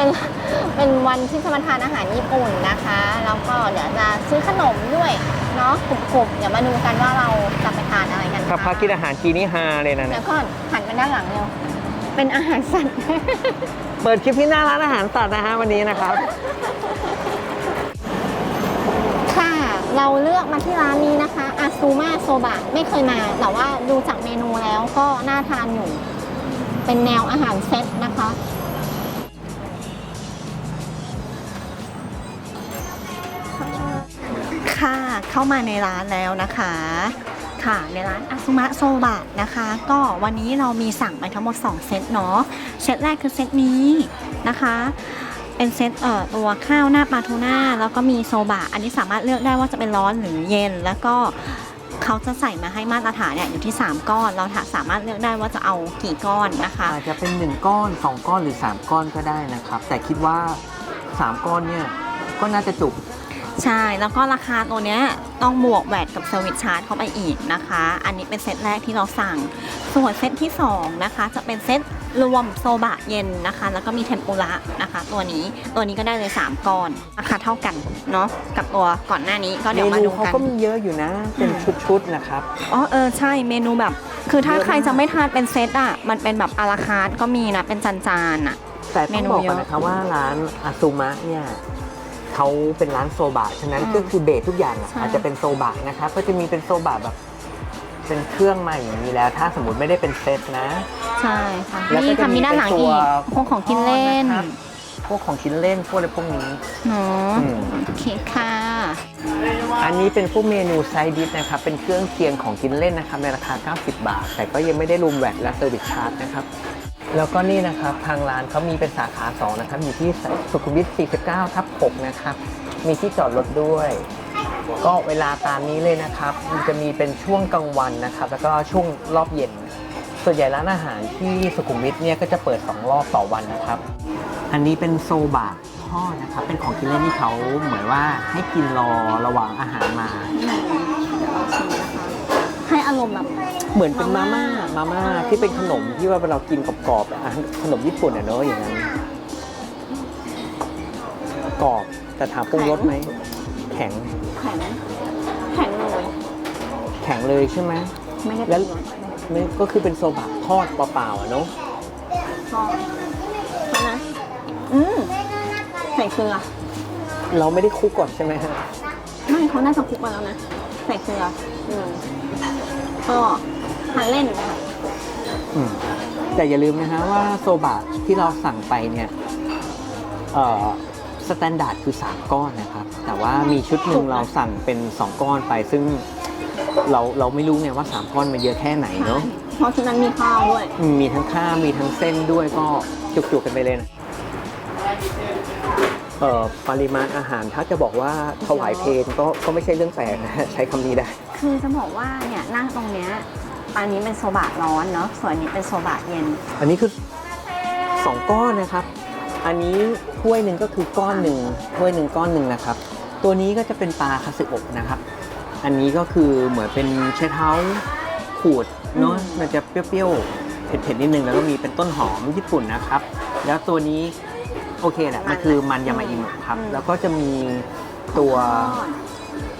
เป็นเป็นวันที่จะมาทานอาหารญี่ปุ่นนะคะแล้วก็เดี๋ยวจะซื้อขนมด้วยเนาะกลุ่มๆเดี๋ยวมาดูกันว่าเราจะไปทานอะไรกันถ้าพักกินอาหารกีนี่ฮาเลยนะเดี๋เนี่ยยวก่อนหันไปด้านหลังเร็วเป็นอาหารสัตว์ เปิดคลิปที่หน้าร้านอาหารสัตว์นะฮะวันนี้นะครับ ค่ะเราเลือกมาที่ร้านนี้นะคะอาซูมาโซบะไม่เคยมา แต่ว่าดูจากเมนูแล้วก็น่าทานอยู่ เป็นแนวอาหารเซตนะคะ เข้ามาในร้านแล้วนะคะค่ะในร้านอาซุมะโซบะนะคะ ก็วันนี้เรามีสั่งไปทั้งหมด 2 เซตเนาะเซตแรกคือเซตนี้นะคะ เป็นเซตเอ่อตัวข้าวหน้าปลาทูน่าแล้วก็มีโซบะอันนี้สามารถเลือกได้ว่าจะเป็นร้อนหรือเย็น แล้วก็เขาจะใส่มาให้มาตรฐานเนี่ยอยู่ที่ 3 ก้อน เราสามารถเลือกได้ว่าจะเอากี่ก้อนนะคะอาจจะเป็น 1 ก้อน 2 ก้อนหรือ 3 ก้อนก็ได้นะครับ แต่คิดว่า 3 ก้อนเนี่ยก็น่าจะจุ ใช่ แล้วก็ราคาตัวเนี้ยต้องบวกแวดกับเซอร์วิสชาร์จเข้าไปอีกนะคะ อันนี้เป็นเซตแรกที่เราสั่ง ส่วนเซตที่ 2 นะคะ จะเป็นเซตรวมโซบะเย็นนะคะ แล้วก็มีเทมปุระนะคะ ตัวนี้ตัวนี้ก็ได้เลย 3ก้อนราคาเท่ากันเนาะกับตัวก่อนหน้านี้ก็เมเดี๋ยวมานูดูเขากันก็มีเยอะอยู่นะ เป็นอืมชุดๆนะครับอ๋อเออใช่เมนูแบบ คือถ้าเยอะมากใครจะไม่ทานเป็นเซตอะมันเป็นแบบอาราคาร์ทก็มีนะเป็นจานๆอะแต่ต้องเมนูบอกเยก่อนอะนะคะว่าร้านอาซูมะเนี่ย เขาเป็นร้านโซบะฉะนั้นอืมก็คือเบสทุกอย่างอะใช่ อาจจะเป็นโซบะนะครับก็จะมีเป็นโซบะแบบเป็นเครื่องมาอย่างนี้แล้ว ถ้าสมมติไม่ได้เป็นเซตนะ ใช่ค่ะแล้วก็นี่จะค่ะมีมีด้านหลังเป็นตัอีว กพวกของกินเล่นนะครับพวกของชิ้นเล่นพวกอะไรพวกนี้ เนาะอืม โอเคค่ะ อันนี้เป็นพวกเมนูไซดิสนะครับ เป็นเครื่องเคียงของกินเล่นนะครับในราคา 90 บาท แต่ก็ยังไม่ได้รวมแวตและเซอร์วิสชาร์จนะครับ แล้วก็นี่นะครับทางร้านเขามีเป็นสาขา2นะครับอยู่ที่สุขุมวิท 49 ทับ 6 นะครับ มีที่จอดรถด้วย ก็เวลาตามนี้เลยนะครับมันจะมีเป็นช่วงกลางวันนะครับ แล้วก็ช่วงรอบเย็น ส่วนใหญ่ร้านอาหารที่สุขุมวิทเนี่ยก็จะเปิด 2 รอบต่อวันนะครับ อันนี้เป็นโซบะทอดนะครับ เป็นของกินเล่นที่เขาเหมือนว่าให้กินรอระหว่างอาหารมา ให้อารมณ์แบบ เหมือนเป็นมาม่ามาม่าที่เป็นขนมที่ว่าเรากินกรอบๆอะขนมญี่ปุ่นอะเนอะอย่างนั้นกรอบแต่ถามปรุงรสไหมแข็งแข็งแข็งเลยแข็งเลยใช่ไหมไม่ได้แล้เป็วนรสไม่ก็คือเป็นโซบะทอดเปล่าๆอะเนอะชอบใช่ไหมอืมใส่เกลือเราไม่ได้คลุกก่อนใช่ไหมฮะไม่เขาน่าจะคลุกมาแล้วนะใส่เกลืออืม ก็ทานเล่นนะคะอืมแต่อย่าลืมนะฮะว่าโซบะที่เราสั่งไปเนี่ยเอ่อสแตนดาร์ดคือ 3 ก้อนนะครับ แต่ว่ามีชุดหนึ่งเราสั่งเป็น 2 ก้อนไปซึ่งเราเราไม่รู้ไงว่า 3 ก้อนมันเยอะแค่ไหนเนาะเพราะฉะนั้นมีข้าวด้วยอืมมีทั้งข้าวมีทั้งเส้นด้วยก็จุกๆกันไปเลยนะเอ่อ ปริมาณอาหารถ้าจะบอกว่าถวายเพลงก็ก็ไม่ใช่เรื่องแปลกนะฮะใช้คำนี้ได้ คือจะบอกว่าเนี่ยนั่งตรงเนี้ยอันนี้เป็นโซบะร้อนเนาะส่วนอันนี้เป็นโซบะเย็น อันนี้คือ2ก้อนนะครับ อันนี้ถ้วยหนึ่งก็คือก้อนหนึ่งถ้วยหนึ่งก้อนหนึ่งนะครับ ตัวนี้ก็จะเป็นปลาคาสึอบนะครับ อันนี้ก็คือเหมือนเป็นเชดเท้าขูดเนาะมันจะเปรี้ยวๆเผ็ดๆนิดนึงแล้วก็มีเป็นต้นหอมญี่ปุ่นนะครับ แล้วตัวนี้ โอเคแหละมันคือมันยามาอิมะครับอืมแล้วก็จะมีตัว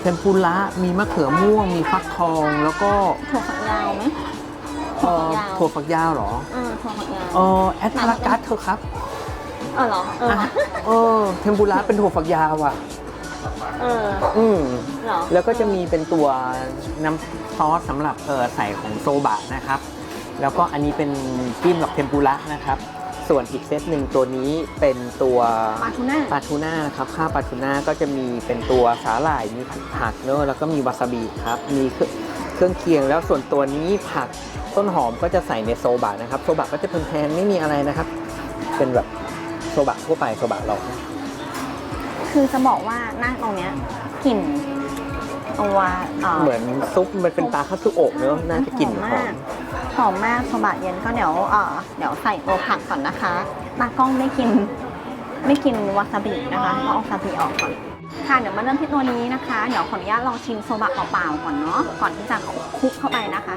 เทมปุระมีมะเขือม่วง มีฟักทองแล้วก็ถั่วฝักยาวไหมเอ่อถั่วฝักยาวถั่วฝักยาวเหรอเออถั่วฝักยาวเออแอดพารากัสเธอะครับเออเหรอเอออะเออเทมปุระเป็นถั่วฝักยาวอะเอออืมเหรอแล้วก็จะมีเป็นตัวน้ำซอสสำหรับเออใส่ของโซบะนะครับ แล้วก็อันนี้เป็นจิ้มกับเทมปุระนะครับ ส่วนอีกเซตหนึ่งตัวนี้เป็นตัวปลาทูน่าปลาทูน่านะครับข้าวปลาทูน่าก็จะมีเป็นตัวสาหร่ายมีผักเนอะแล้วก็มีวาซาบิครับมีเครื่องเครื่องเคียงแล้วส่วนตัวนี้ผักต้นหอมก็จะใส่ในโซบะนะครับโซบะก็จะแพงๆไม่มีอะไรนะครับ เป็นแบบโซบะทั่วไปโซบะเราคือจะบอกว่านั่งตรงเนี้ยกลิ่นตัวเอ่อเหมือนซุปมันเป็นปลาคัตสึโอะเนอะน่าจะกลิ่นหอม หอมมากโซบะเย็นก็เดี๋ยวเอ่อเดี๋ยวใส่ตัวผักก่อนนะคะตากล้องไม่กินไม่กินวาซาบินะคะก็เอาวาซาบิออกก่อนค่ะเดี๋ยวมาเริ่มที่ตัวนี้นะคะ เดี๋ยวขออนุญาตลองชิมโซบะเปล่าๆก่อนเนาะก่อนที่จะคลุกเข้าไปนะคะ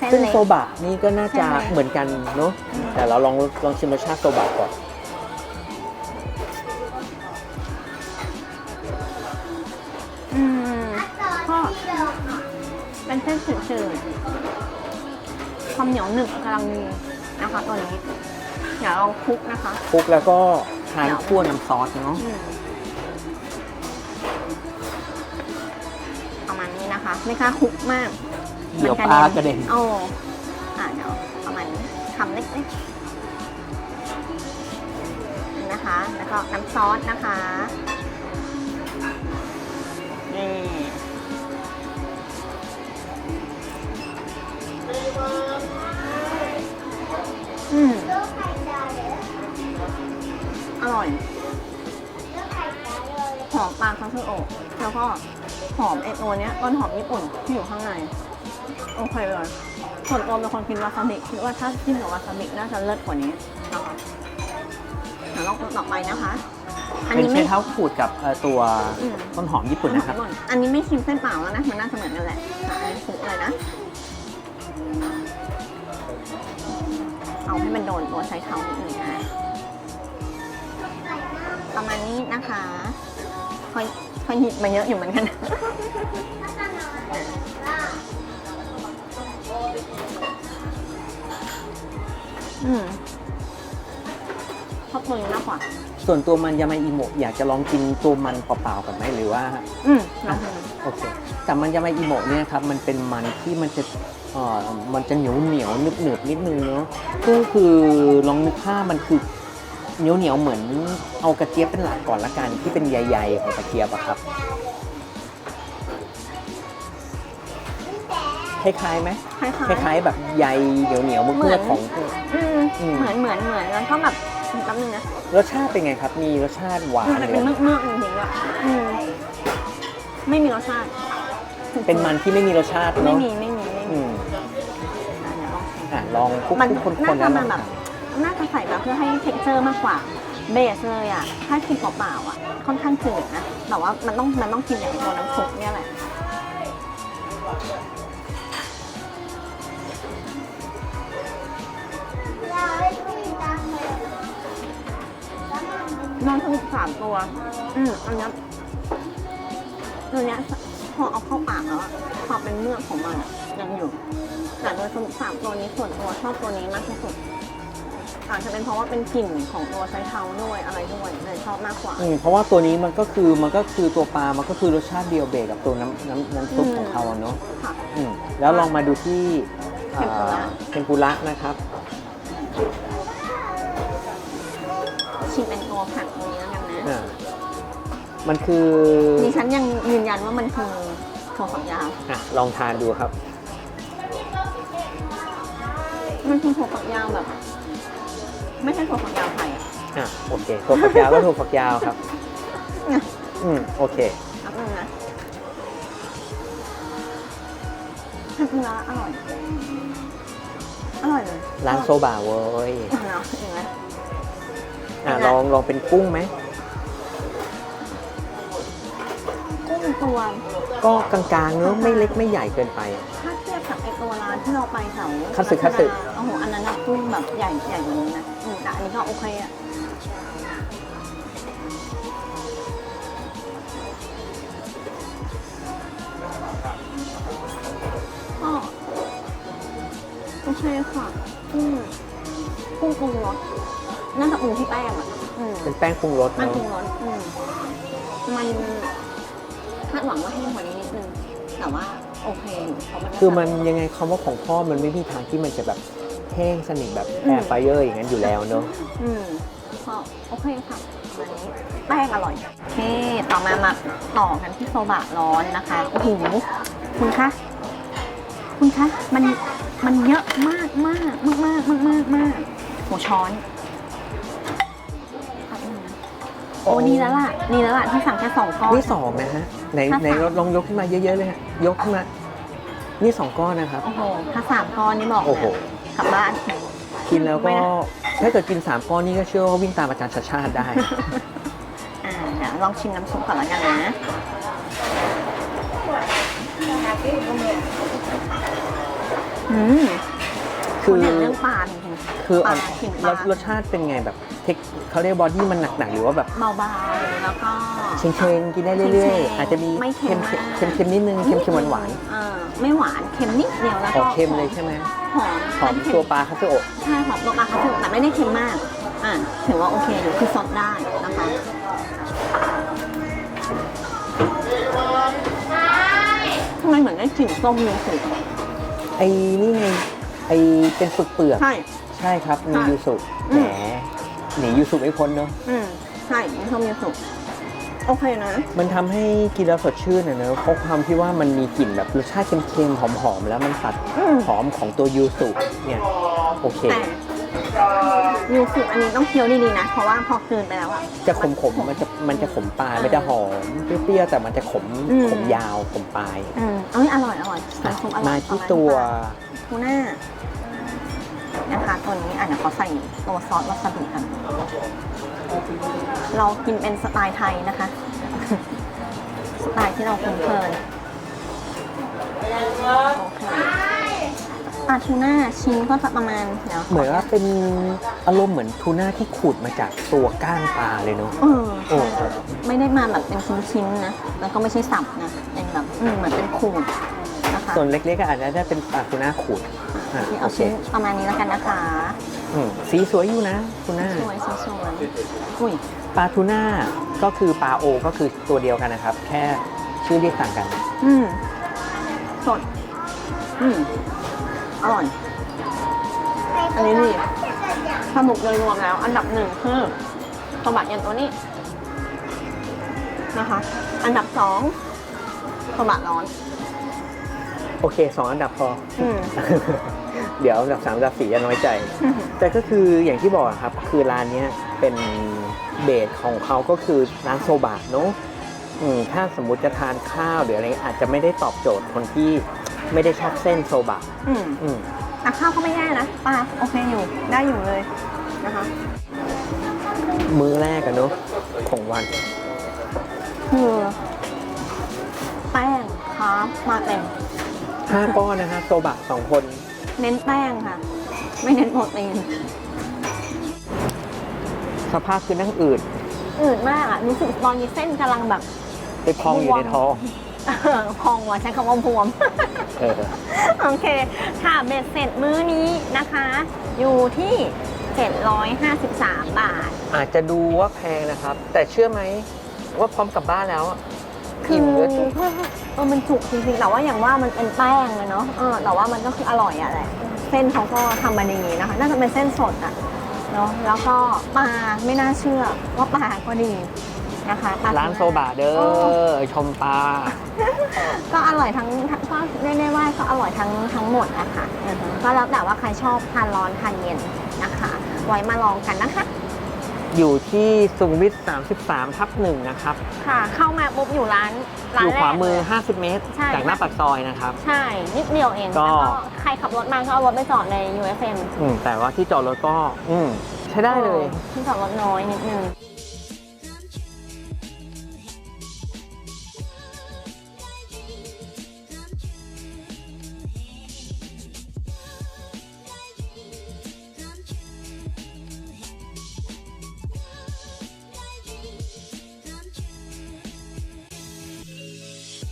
ส้นซึ่งเล็ก โซบะนี่ก็น่าจะใช่ไหม เหมือนกันเนาะแต่เราลองลองชิมรสชาติโซบะก่อนอืมก็เป็นเส้นจืดๆ ความเหนียวหนึบกำลังดีนะคะตัวนี้เดี๋ยวเราคลุกนะคะ คลุกแล้วก็ทานคั่วน้ำซอสเนาะอืมประมาณนี้นะคะ ไม่กล้าคลุกมากเดี๋ยวปลากระเด็นโอ้อะเดี๋ยวประมาณนี้ทำเล็กๆนี่นะคะ แล้วก็น้ำซอสนะคะนี่ อืมอร่อย หอมปลาคาสึโอะแล้วก็หอมไอตัวเนี้ยต้นหอมญี่ปุ่นที่อยู่ข้างใน โอเคเลย ส่วนตัวเป็นคนกินวาซาบิคิดว่าถ้าจิ้มกับวาซาบิน่าจะเลิศกว่านี้นะคะเดี๋ยวลองต่อไปนะคะ อันเป็นนี้เชไม่เท้าขูดกับเอ่อตัวอืม ต้นหอมญี่ปุ่นนะครับ อันนี้ไม่ชิมเส้นเปล่าแล้วนะ มันน่าจะเหมือนกันแหละอะอันนี้คลุกเลยนะาให้มันโดนตัวใช้เท้านิดหนึ่งนะประมาณนี้นะคะค่อยค่อยหยิบมาเยอะอยู่เหมือนกันอืมชอบตัวนี้มากกว่าส่วนตัวมันยามาอิโมะอยากจะลองกินตัวมันเปล่าๆก่อนไหมหรือว่า อืมลองดู โอเคแต่มันยามาอิโมะเนี่ยครับมันเป็นมันที่มันจะเอ่อ มันจะเหนียวเหนียวหนึบหนึบๆนิดนึงเนาะก็คือลองนึกภาพมันคือเหนียวเหนียวๆเหมือนเอากระเจี๊ยบเป็นหลักก่อนละกันที่เป็นใยๆของกระเจี๊ยบอะครับคล้ายๆไหมคล้ายคล้ายๆแบบใยเหนียวเหนียวๆเหมืเมื่ออนของๆอืมอืมเหมือนเหมือนเหมือนแล้วก็แบบแป๊บนึงนะรสชาติเป็นไงครับ มีรสชาติหวานมันจะเลเป็นยเมือกเมือกๆจริงๆอะอืมไม่มีรสชาติ เป็นมันที่ไม่มีรสชาติไม่เนาะมีไม่มีไม่ อืมีมอะเดี๋ยวลองชิมอะลองคลุกมันๆคนน่าๆจะแล้วลมัอนงแบบน่าจะใส่แบบเพื่อให้เท็กเจอร์มากกว่าเบสเลยอะถ้ากินเปล่าๆอะ ค่อนข้างจืดนะแต่ว่ามันต้องมันต้องกินอย่างตัวน้ำซุปเนี่ยแหละนอนทั้งสามตัว อืมอันเนี้ยตัวเนี้ย พอเอาเข้าปากแล้วอะความเป็นเมือกของมันอะยังอยู่ แต่โดยสรุปสามตัวนี้ส่วนตัวชอบตัวนี้มากที่สุดอาจจะเป็นเพราะว่าเป็นกลิ่นของตัวไชเท้าด้วยอะไรด้วยเลยชอบมากกว่า อืมเพราะว่าตัวนี้มันก็คือมันก็คือตัวปลา มันก็คือรสชาติเดียวเบรกกับตัวน้ำน้ำน้ำซุปอืมของเขาอะเนาะค่ะ อืมแล้วลองมาดูที่เทมปุระ อ่าเทมปุระนะครับ ชิมเป็นตัวผักตัวนี้แล้วกันนะ อ่า มันคือดิฉันยังยืนยันว่ามันคือถั่วฝักยาว อะลองทานดูครับ มันคือถั่วฝักยาวแบบ ไม่ใช่ถั่วฝักยาวไทยอะอะโอเคถั่วฝักยาวก็ถั่วฝักยาวครับ อืมโอเคแป๊บนึงนะเทมปุระอร่อย อร่อยเลยร้านโซบะเว้ยเนาะเห็นไหมอะเป็นไงลองลองเป็นกุ้งไหม ตัวก็กลางๆเนอะไม่เล็กไม่ใหญ่เกินไป ถ้าเทียบกับไอตัวร้านที่เราไปแถวคัตสึคัตสึ โอ้โหอันนั้นนะกุ้งแบบใหญ่ใหญ่กว่านี้นะอืมแต่อันนี้ก็โอเคอะก็โอเคค่ะกุ้งกุ้งปรุงรสน่าจะปรุงที่แป้งอะอืม เป็นแป้งปรุงรสมันเนาะปรุงรสอืมมันคาดหวังว่าให้กว่านี้นิดนึงแต่ว่าโอเคอยู่เพราะมันคือมันยังไงคำว่าของพ่อมันไม่มีทางที่มันจะแบบแห้งสนิทแบบแอร์ไฟเออร์อย่างนั้นอยู่แล้วเนาะอืมพอโอเคค่ะอันนี้แป้งอร่อยโอเคต่อมามาต่อกันที่โซบะร้อนนะคะโอ้โหคุณคะคุณคะมันมันเยอะมากมากมากมากมากมากมากหัวช้อน โอ้นี่แล้วล่ะนี่แล้วล่ะที่สั่งแค่สองก้อน นี่สองนะฮะไหนถ้าไหนสามลองยกขึ้นมาเยอะๆเลยฮะยกขึ้นมา นี่สองก้อนนะครับ โอ้โหถ้าสามก้อนนี่บอกเลยโอ้โหกลับบ้าน กินแล้วไม่ก็นะ ถ้าเกิดกินสามก้อนนี่ก็เชื่อว่าวิ่งตามอาจารย์ชาติชาติได้ อ่าเดี๋ยวลองชิมน้ำซุปก่อนแล้วกันนะอือืมคืคุณอ เห็นเรื่องปลาจริง คือปลาอ่อนกลิ่นปรลาสรสชาติเป็นไงแบบเทคเขาเรียกบอดี้มันหนักๆหรือว่าแบบๆเบาๆแล้วก็เชงๆกินได้เรื่อยๆ อาจจะมีไม่เค็เค็มมมาก เค็มเค็มๆนิดนึงเค็มเค็มหวานเออไม่หวานเค็มนิดเดียวแล้วๆอก็อกเค็มเลยใช่ไหมหอมหอมตัวปลาคาสึโอะ ใช่หอมตัวปลาคาสึแต่ไม่ได้เค็มมากอะถือว่าโอเคอยู่คือสดได้นะคะทำไมเหมือนได้กลิ่นส้มเลยสิไอ้นี่ไงไอ้เป็นฝึกเปลือกใช่ ใช่ครับมีใช่ยูสุอืแหมมหนียูสุไม่พ้นเนาะอืมใช่มีส้มยูสุโอเคนะ มันทำให้กินแล้วสดชื่นอะเนอะเพราะความที่ว่ามันมีกลิ่นแบบรสชาติเค็มๆหอมๆแล้วมันตัดอืม หอมของตัวยูสุเนี่ยโอเค แต่ยูสุอันนี้ต้องเคี้ยวดีๆนะ เพราะว่าพอกลืนไปแล้วอะ จะขมๆมันจะมันจะขมปลายเออมันจะหอมเปรี้ยวๆแต่มันจะขมอืม ขมยาวขมปลายอืมเอ้ยอร่อยอร่อยน้ำซุปอร่อยมาที่ประณตัว ทูน่า นะคะตัวนี้อะเดี๋ยวเขาใส่ตัวซอสวาซาบิกันเรากินเป็นสไตล์ไทยนะคะ สไตล์ที่เราคุ้นเคยโอเคปลาทูน่าชิ้นก็จะประมาณเดี๋ยวขเหมือนว่าเป็นอารมณ์เหมือนทูน่าที่ขูดมาจากตัวก้างปลาเลยเนาะเออโอ้ใช่ไม่ได้มาแบบเป็นชิ้นๆนะ แล้วก็ไม่ใช่สับนะเป็นแบบอืมเหมือนเป็นขูดนะคะส่วนเล็กๆก็อาจจะได้เป็นปลาทูน่าขูด อะที่โอเอาเคชิ้นประมาณนี้แล้วกันนะคะ อืมสีสวยอยู่นะทูน่าสวยสวยสวยอุ้ยปลาทูน่าก็คือปลาโอก็คือตัวเดียวกันนะครับ แค่ชื่อเรียกต่างกัน อืมสด อืมอร่อย อันนี้นี่สนุกโดยรวมแล้ว อันดับหนึ่งคือตัวบัตรเย็นตัวนี้นะคะ อันดับสองตัวบัตรร้อน โอเคสองอันดับพอ อืม เดี๋ยวอันดับสามอันดับสี่จะน้อยใจ แต่ก็คืออย่างที่บอกครับ คือร้านเนี้ยเป็นเบสของเขาก็คือร้านโซบะเนอะอืมถ้าสมมุติจะทานข้าวหรืออะไรอาจจะไม่ได้ตอบโจทย์คนที่ไม่ได้ชอบเส้นโซบะอืมอืมอะข้าวก็ไม่แย่นะปลาโอเคอยู่ได้อยู่เลยนะคะ มื้อแรกอะเนอะของวันคือแป้งคาร์บมาเต็มห้าก้อนนะฮะโซบะสองคน เน้นแป้งค่ะ ไม่เน้นโปรตีนสภาพคือนั่งอืดอืดมากอะรู้สึกตอนนี้เส้นกำลังแบบไปพองอยู่ในท้องพองว่ะใช้คำว่าบวม เออโอเค ค่ะเบ็ดเสร็จมื้อนี้นะคะ อยู่ที่ 753 บาท อาจจะดูว่าแพงนะครับ แต่เชื่อไหมว่าพร้อมกลับบ้านแล้วอะคื อิ่อมด้วยจุกเออมันจุกจริงๆแต่ว่าอย่างว่ามันเป็นแป้งเลยเนาะเออแต่ว่ามันก็คืออร่อยอะแหละเส้นเขาก็ทำมาดีนะคะ น่าจะเป็นเส้นสดอะเนาะแล้วก็ปลาไม่น่าเชื่อว่าปลาก็ดีนะคะปลร้านโซบะเด้อชมปลาก็อร่อยทั้งทั้งก็เรียกได้ว่าก็อร่อยทั้งทั้งหมดนะคะอือฮึก็แล้วแต่ว่าใครชอบทานร้อนทานเย็นนะคะ ไว้มาลองกันนะคะ อยู่ที่สุขุมวิท33ทับหนึ่งนะครับค่ะ เข้ามาปุ๊บอยู่ร้านร้าอนยู่แรกขวามือเลย50 เมตร ใช่ จากหน้าปากซอยนะครับ ใช่ นิดเดียวเองก็ แล้วก็ใครขับรถมาก็เอารถไปจอดใน UFM อืมแต่ว่าที่จอดรถก็ อืมใช้ได้เลย ที่จอดรถน้อยนิดนึง